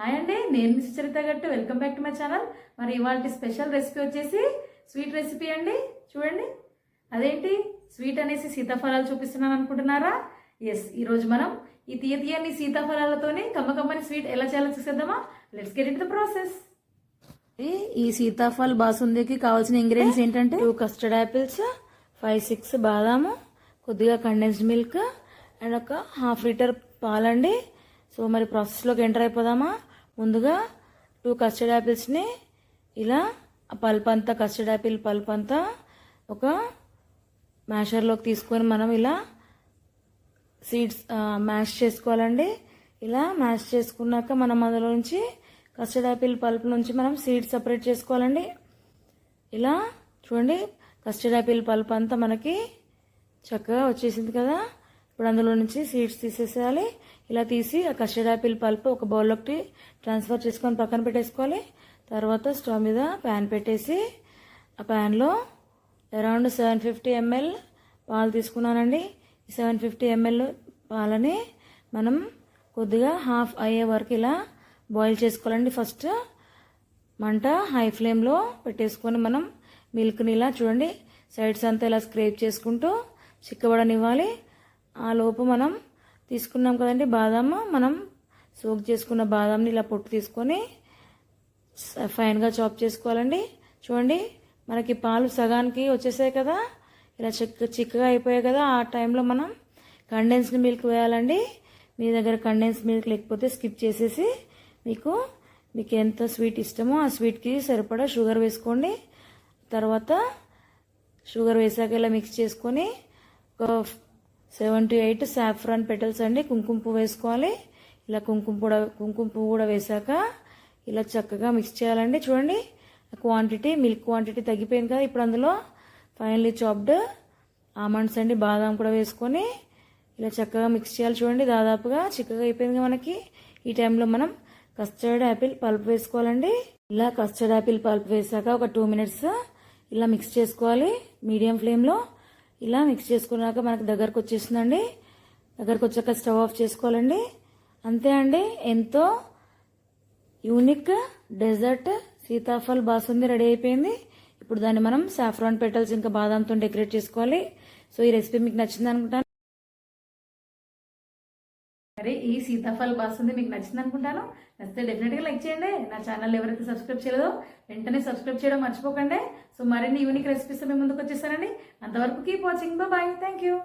Hi అండి నేను miss Charita Gattu. Welcome back to my channel మరి ఇవాళ స్పెషల్ రెసిపీ వచ్చేసి స్వీట్ రెసిపీ అండి. చూడండి. అదేంటి? స్వీట్ అనేసి సీతాఫలాలు చూపిస్తున్నాను అనుకుంటున్నారా? ఎస్ ఈరోజు మనం ఈ తీయ తీయని సీతాఫలాలతోని కమ్మ కమ్మని స్వీట్ ఎలా చేయాలో చూసేద్దామా? Let's get it the process ఈ సీతాఫల్ బాసుందికి కావాల్సిన ఇంగ్రీడియంట్స్ ఏంటంటే? Two custard apples five six బాదాము కొద్దిగా కండెన్స్డ్ మిల్క్ అండ్ ఒక హాఫ్ లీటర్ పాలండి. సో మరి ప్రాసెస్లోకి ఎంటర్ అయిపోదామా? ముందుగా టూ కస్టర్డ్ యాపిల్స్ని ఇలా ఆ పల్ప్ అంతా కస్టర్డ్ యాపిల్ పల్ప్ అంతా ఒక మ్యాషర్లోకి తీసుకొని మనం ఇలా సీడ్స్ మ్యాష్ చేసుకోవాలండి. ఇలా మ్యాష్ చేసుకున్నాక మనం అందులో నుంచి కస్టర్డ్ యాపిల్ పల్ప్ నుంచి మనం సీడ్స్ సపరేట్ చేసుకోవాలండి. ఇలా చూడండి కస్టర్డ్ యాపిల్ పల్ప్ అంతా మనకి చక్కగా వచ్చేసింది కదా. ఇప్పుడు అందులో నుంచి సీడ్స్ తీసేసేయాలి. ఇలా తీసి ఆ కస్టర్డ్ యాపిల్ పల్ప్ ఒక బౌల్లోకి ట్రాన్స్ఫర్ చేసుకొని పక్కన పెట్టేసుకోవాలి. తర్వాత స్టవ్ మీద ప్యాన్ పెట్టేసి ఆ ప్యాన్లో అరౌండ్ సెవెన్ ఫిఫ్టీ ఎంఎల్ పాలు తీసుకున్నానండి. ఈ సెవెన్ ఫిఫ్టీ ఎంఎల్ పాలని మనం కొద్దిగా హాఫ్ అయ్యే వరకు ఇలా బాయిల్ చేసుకోవాలండి. ఫస్ట్ మంట హై ఫ్లేమ్లో పెట్టేసుకొని మనం మిల్క్ని ఇలా చూడండి. సైడ్స్ అంతా ఇలా స్క్రేప్ చేసుకుంటూ చిక్కబడనివ్వాలి. ఆ లోపు మనం తీసుకున్నాం కదండి బాదాము. మనం సోక్ చేసుకున్న బాదాంని ఇలా పొట్టు తీసుకొని ఫైన్గా చాప్ చేసుకోవాలండి. చూడండి మనకి పాలు సగానికి వచ్చేసాయి కదా. ఇలా చిక్క చిక్కగా అయిపోయాయి కదా. ఆ టైంలో మనం కండెన్స్డ్ మిల్క్ వేయాలండి. మీ దగ్గర కండెన్స్ మిల్క్ లేకపోతే స్కిప్ చేసేసి మీకు మీకు ఎంత స్వీట్ ఇష్టమో ఆ స్వీట్కి సరిపడా షుగర్ వేసుకోండి. తర్వాత షుగర్ వేసాక ఇలా మిక్స్ చేసుకొని ఒక seven to eight saffron petals అండి. కుంకుమ పువ్వు వేసుకోవాలి. ఇలా కుంకుమ కూడా కుంకుమ పువ్వు కూడా వేసాక ఇలా చక్కగా మిక్స్ చేయాలండి. చూడండి క్వాంటిటీ మిల్క్ క్వాంటిటీ తగ్గిపోయింది కదా ఇప్పుడు అందులో. ఫైనలీ చాప్డ్ ఆమండ్స్ అండి బాదాం కూడా వేసుకొని ఇలా చక్కగా మిక్స్ చేయాలి. చూడండి దాదాపుగా చిక్కగా అయిపోయింది మనకి. ఈ టైంలో మనం కస్టర్డ్ యాపిల్ పల్ప్ వేసుకోవాలండి. ఇలా కస్టర్డ్ యాపిల్ పల్ప్ వేసాక ఒక టూ మినిట్స్ ఇలా మిక్స్ చేసుకోవాలి. మీడియం ఫ్లేమ్లో ఇలా మిక్స్ చేసుకున్నాక మనకు దగ్గరకు వచ్చేసిందండి. దగ్గరకు వచ్చాక స్టవ్ ఆఫ్ చేసుకోవాలండి. అంతే అండి. ఎంతో unique dessert Sitaphal Basundi ready అయిపోయింది. ఇప్పుడు దాన్ని మనం సాఫ్రాన్ పెటల్స్ ఇంకా బాదాంతో డెకరేట్ చేసుకోవాలి. సో ఈ రెసిపీ మీకు నచ్చింది అనుకుంటాను. ఈ సీతాఫల్ బాసుంది మీకు నచ్చింది అనుకుంటాను. నచ్చితే డెఫినెట్గా లైక్ చేయండి. నా ఛానల్ ఎవరైతే సబ్స్క్రైబ్ చేయలేదో వెంటనే సబ్స్క్రైబ్ చేయడం మర్చిపోకండి. సో మరిన్ని యూనిక్ రెసిపీస్ మేము ముందుకు వచ్చేసానండి అంతవరకు keep watching bye thank you